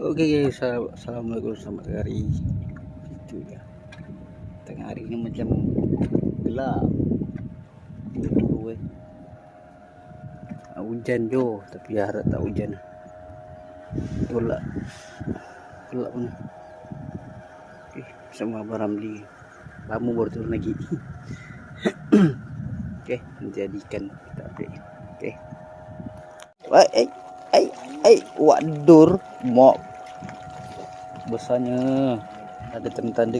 Okey Assalamualaikum selamat hari. Itu dia. Tengah hari ni macam gelap. Dulu eh. Ah, Hujan jo, tapi harap tak hujan. Tolak. Gelap pun. Eh, sama Abang Ramli. Lama baru turun lagi. Okey, nanti jadikan kita update. Okey. Wah, eh, eh, eh, wadur, mok besarnya ada tanda-tanda.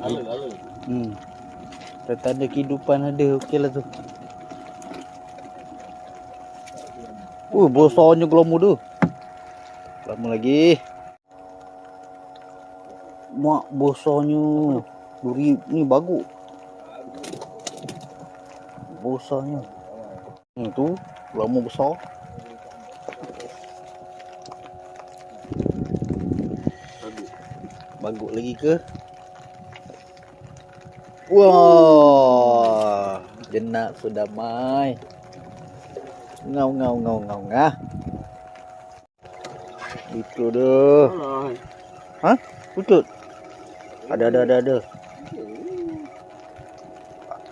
Hmm. Tanda-tanda kehidupan ada. Okeylah tu. Uh, besarnya gelombang tu. Lama lagi. Mak besarnya. Duri ni bagus. Besarnya. Hmm, tu lama besar. Bagus lagi ke? Wah, jenak sudah mai. Ngau ngau ngau ngau ngah. Itu dah. Ha? Putut. Ada ada ada ada.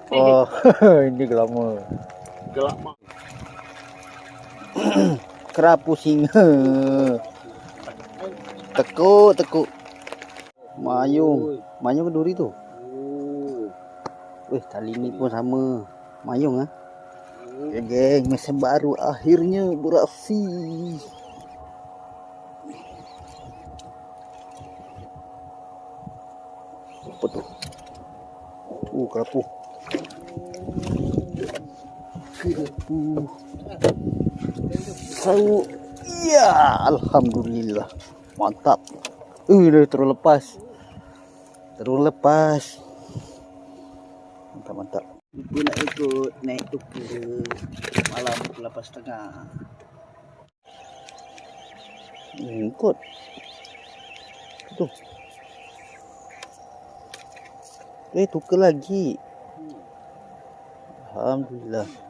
Oh, ini lama. Gelap mak. Kerapu singa. Tekuk tekuk. Mayung. Mayung ke duri tu? Oh. Weh, tali ni pun sama. Mayung ah. Okay, geng, mesin baru akhirnya beraksi. Apa tu? Uh, kerapu. Kerapu. Sau. Ya, alhamdulillah. Mantap. Uh, dah terus Terus lepas. Mantap, mantap. Aku nak ikut naik tu ke malam pukul 8.30. Hmm, ikut. Tu. Eh, tukar lagi. Alhamdulillah.